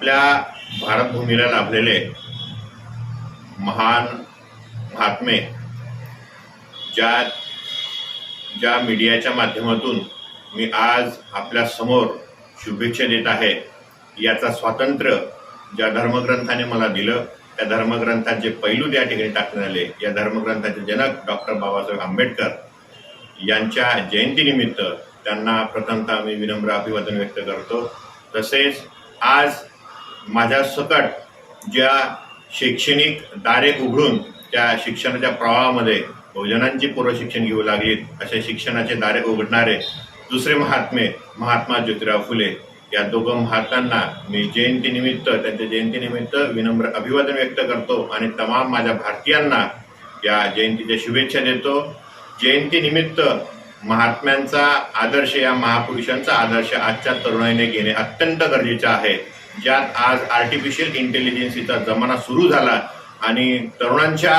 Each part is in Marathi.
आपल्या भारतभूमीला लाभलेले महान महात्मे ज्या ज्या मीडियाच्या माध्यमातून मी आज आपल्यासमोर शुभेच्छा देत आहे याचा स्वातंत्र्य ज्या धर्मग्रंथाने मला दिलं त्या धर्मग्रंथाचे पैलू त्या ठिकाणी टाकण्यात आले या धर्मग्रंथाचे जनक डॉक्टर बाबासाहेब आंबेडकर यांच्या जयंतीनिमित्त त्यांना प्रथमतः मी विनम्र अभिवादन व्यक्त करतो. तसेच आज माझ्या सकट ज्या शैक्षणिक दारे उघडून त्या शिक्षणाच्या प्रवाहामध्ये बहुजनांची पूर्व शिक्षण घेऊ लागलीत असे शिक्षणाचे दारे उघडणारे दुसरे महात्मे महात्मा ज्योतिराव फुले या दोघं महात्म्यांना मी जयंतीनिमित्त त्यांच्या जयंतीनिमित्त विनम्र अभिवादन व्यक्त करतो आणि तमाम माझ्या भारतीयांना या जयंतीच्या शुभेच्छा देतो. जयंतीनिमित्त महात्म्यांचा आदर्श या महापुरुषांचा आदर्श आजच्या तरुणाईने घेणे अत्यंत गरजेचे आहे. ज्यात आज आर्टिफिशियल इंटेलिजन्सीचा जमाना सुरू झाला आणि तरुणांच्या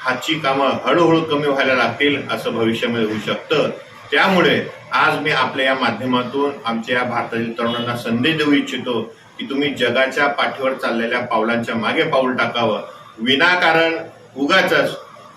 हातची कामं हळूहळू कमी व्हायला लागतील असं भविष्यामध्ये होऊ शकतं. त्यामुळे आज मी आपल्या या माध्यमातून आमच्या या भारतातील तरुणांना संदेश देऊ इच्छितो की तुम्ही जगाच्या पाठीवर चाललेल्या पावलांच्या मागे पाऊल टाकावं. विनाकारण उगाच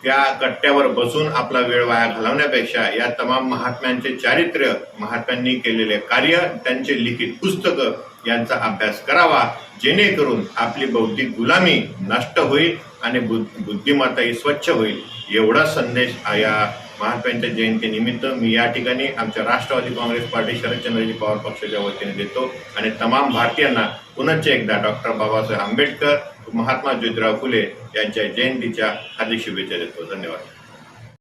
त्या कट्ट्यावर बसून आपला वेळ वाया घालवण्यापेक्षा या तमाम महात्म्यांचे चारित्र्य महात्म्यांनी केलेले कार्य त्यांचे लिखित पुस्तकं यांचा अभ्यास करावा जेणेकरून आपली बौद्धिक गुलामी नष्ट होईल आणि बुद्ध- बुद्धिमत्ताही स्वच्छ होईल. एवढा संदेश या महात्म्यांच्या जयंतीनिमित्त मी या ठिकाणी आमच्या राष्ट्रवादी काँग्रेस पार्टी शरदचंद्रजी पवार पक्षाच्या वतीने देतो आणि तमाम भारतीयांना पुनश्च एकदा डॉक्टर बाबासाहेब आंबेडकर महात्मा ज्योतिराव फुले यांच्या जयंतीच्या हार्दिक शुभेच्छा देतो. धन्यवाद.